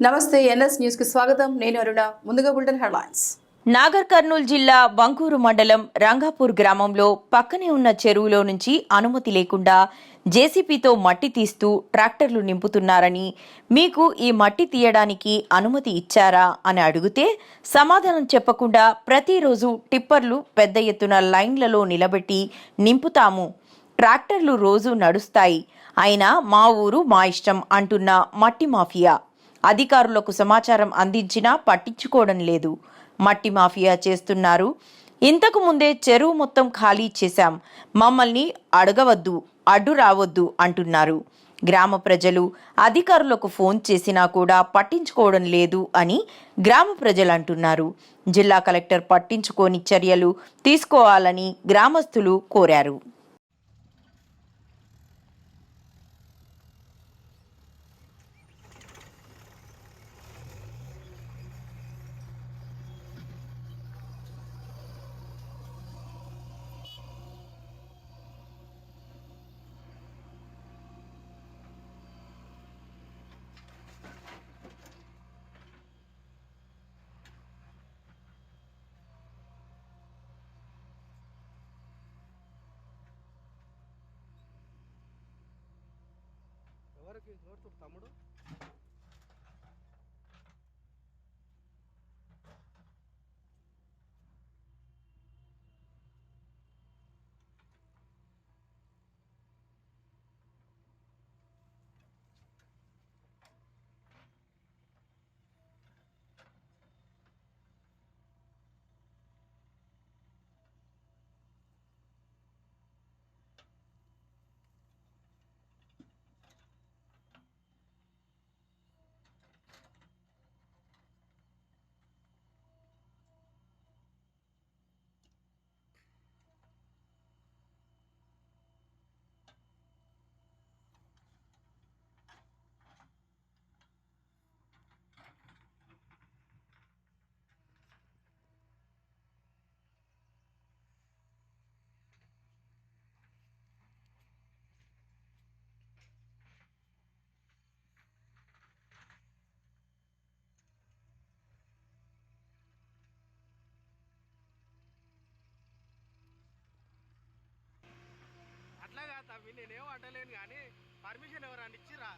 నమస్తే ఎన్ఎస్ న్యూస్కి స్వాగతం. నేను అరుణ. ముందుగా బులెటిన్ హెడ్లైన్స్. నాగర్ కర్నూలు జిల్లా బంకూరు మండలం రంగాపూర్ గ్రామంలో పక్కనే ఉన్న చెరువులో నుంచి అనుమతి లేకుండా జేసీపీతో మట్టి తీస్తూ ట్రాక్టర్లు నింపుతున్నారని మీకు ఈ మట్టి తీయడానికి అనుమతి ఇచ్చారా అని అడిగితే సమాధానం చెప్పకుండా ప్రతిరోజు టిప్పర్లు పెద్ద ఎత్తున లైన్లలో నిలబెట్టి నింపుతాము. ట్రాక్టర్లు రోజు నడుస్తాయి. అయినా మా ఊరు మా ఇష్టం అంటున్న మట్టి మాఫియా. అధికారులకు సమాచారం అందించినా పట్టించుకోవడం లేదు. మట్టి మాఫియా చేస్తున్నారు. ఇంతకు ముందే చెరువు మొత్తం ఖాళీ చేశాం. మమ్మల్ని అడగవద్దు అడ్డు రావద్దు అంటున్నారు. గ్రామ ప్రజలు అధికారులకు ఫోన్ చేసినా కూడా పట్టించుకోవడం లేదు అని గ్రామ ప్రజలు అంటున్నారు. జిల్లా కలెక్టర్ పట్టించుకోని చర్యలు తీసుకోవాలని గ్రామస్తులు కోరారు. తమ్ముడు. నేనేం అంటలేను కానీ పర్మిషన్ ఎవరన్నా ఇచ్చిరా